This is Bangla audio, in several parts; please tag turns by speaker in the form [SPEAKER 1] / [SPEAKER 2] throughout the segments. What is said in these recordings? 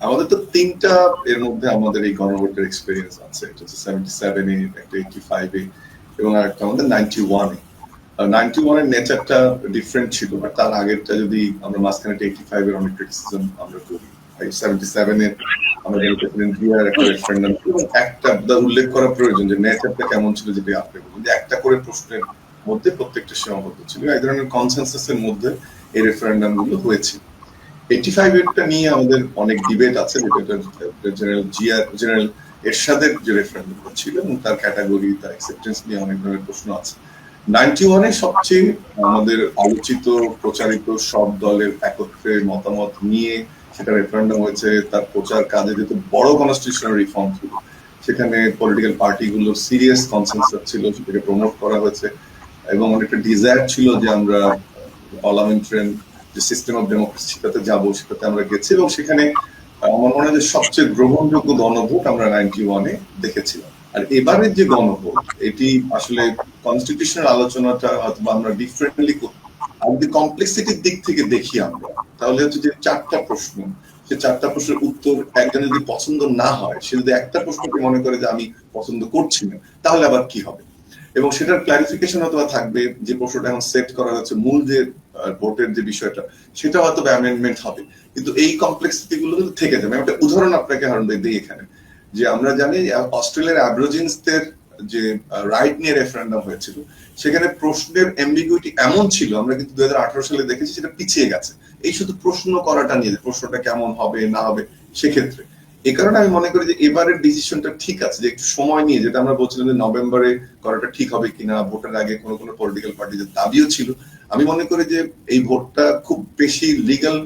[SPEAKER 1] আমাদের তো তিনটা এর মধ্যে আমাদের এই গণভোটের এক্সপিরিয়েন্স আছে। হচ্ছে সেভেন্টি সেভেনে একটা এইটি এবং আমাদের নাইনটি নাইনটি নেচারটা ডিফারেন্ট ছিল তার আগেরটা যদি আমরা মাঝখানে এইটি অনেক ক্রিটিসিজম আমরা করি। সেভেন্টি একটা একটা উল্লেখ করা প্রয়োজন যে নেচারটা কেমন ছিল আপনি একটা করে প্রশ্নের মধ্যে প্রত্যেকটা সীমাবদ্ধ ছিল। এই ধরনের কনসেনসাসের মধ্যে এই রেফারেন্ডামগুলো হয়েছিল এইটি ফাইভ এরটা নিয়ে আমাদের অনেক ডিবেট আছে জেনারেল জিয়ার জেনারেল এরশাদের যে রেফারেন্ডাম ছিল এবং তার ক্যাটাগরি তার অ্যাকসেপ্টেন্স নিয়ে অনেক ধরনের প্রশ্ন আছে। নাইনটি ওয়ানে সবচেয়ে আমাদের আলোচিত, প্রচারিত সব দলের একত্রে মতামত নিয়ে সেটা রেফারেন্ডাম হয়েছে, তার প্রচার কাজে যেহেতু বড় কনস্টিটিউশনাল রিফর্ম ছিল, সেখানে পলিটিক্যাল পার্টিগুলোর সিরিয়াস কনসেন্সাস ছিল, সেটাকে প্রমোট করা হয়েছে এবং অনেকটা ডিজায়ার ছিল যে আমরা পার্লামেন্টারিয়ান যে সিস্টেম অফ ডেমোক্রেসি সেটাতে যাব সেটাতে আমরা গেছি এবং সেখানে আমার মনে হয় সবচেয়ে গ্রহণযোগ্য গণভোট আমরা নাইনটি ওয়ানে দেখেছিলাম। আর এবারের যে গণভোট, এটি আসলে কনস্টিটিউশনাল আলোচনাটা অথবা আমরা ডিফারেন্টলি যদি কমপ্লেক্সিটির দিক থেকে দেখি আমরা, তাহলে হচ্ছে যে চারটা প্রশ্ন। সে চারটা প্রশ্নের উত্তর একজন যদি পছন্দ না হয়, সে যদি একটা প্রশ্নকে মনে করে যে আমি পছন্দ করছি না, তাহলে আবার কি হবে? এবং সেটার ক্লারিফিকেশন অথবা থাকবে, যে প্রশ্নটা এখন সেট করা হচ্ছে মূল যে ভোটের যে বিষয়টা, সেটা হয়তো অ্যামেন্ডমেন্ট হবে। কিন্তু এই কমপ্লেক্সিটি গুলো কিন্তু থেকে যাবে। একটা উদাহরণ আপনাকে দিই এখানে। যে আমরা জানি অস্ট্রেলিয়ার অ্যাব্রোজিনসদের যে রাইট নিয়ে রেফারেন্ডাম হয়েছিল, সেখানে প্রশ্নের এম্বিগুইটি এমন ছিল, আমরা কিন্তু দুই হাজার আঠারো সালে দেখেছি, সেটা পিছিয়ে গেছে। এই শুধু প্রশ্ন করাটা নিয়ে, প্রশ্নটা কেমন হবে, না হবে, সেক্ষেত্রে। এই কারণে আমি মনে করি যে এবারের ডিসিশনটা ঠিক আছে, যে একটু সময় নিয়ে, যেটা আমরা বলছিলাম যে নভেম্বরে করাটা ঠিক হবে কিনা, ভোটের আগে কোনো কোনো পলিটিক্যাল পার্টিদের দাবিও ছিল। আমি মনে করি যে এই ভোটটা খুব বেশি লিগাল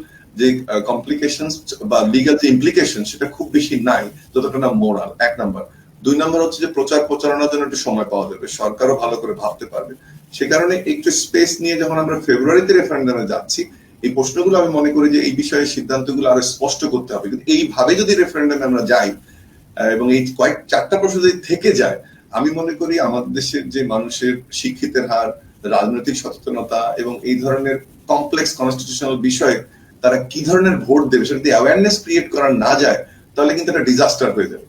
[SPEAKER 1] যে কমপ্লিকেশন বা লিগাল যে ইমপ্লিকেশন সেটা খুব বেশি নাই, যতটা না মোরাল এক নাম্বার দুই নম্বর হচ্ছে যে প্রচার প্রচারণার জন্য একটু সময় পাওয়া যাবে, সরকারও ভালো করে ভাবতে পারবে। সে কারণে একটু স্পেস নিয়ে যখন আমরা ফেব্রুয়ারিতে রেফারেন্ডামে যাচ্ছি এই প্রশ্নগুলো আমি মনে করি যে এই বিষয়ে সিদ্ধান্তগুলো আরও স্পষ্ট করতে হবে। কিন্তু এইভাবে যদি রেফারেন্ডামে আমরা যাই এবং এই কয়েক চারটা প্রশ্ন যদি থেকে যায়, আমি মনে করি আমাদের দেশের যে মানুষের শিক্ষিতের হার, রাজনৈতিক সচেতনতা এবং এই ধরনের কমপ্লেক্স কনস্টিটিউশনাল বিষয়ে তারা কি ধরনের ভোট দেবে, সেটা যদি অ্যাওয়ারনেস ক্রিয়েট করা না যায়, তাহলে কিন্তু একটা ডিজাস্টার হয়ে যাবে।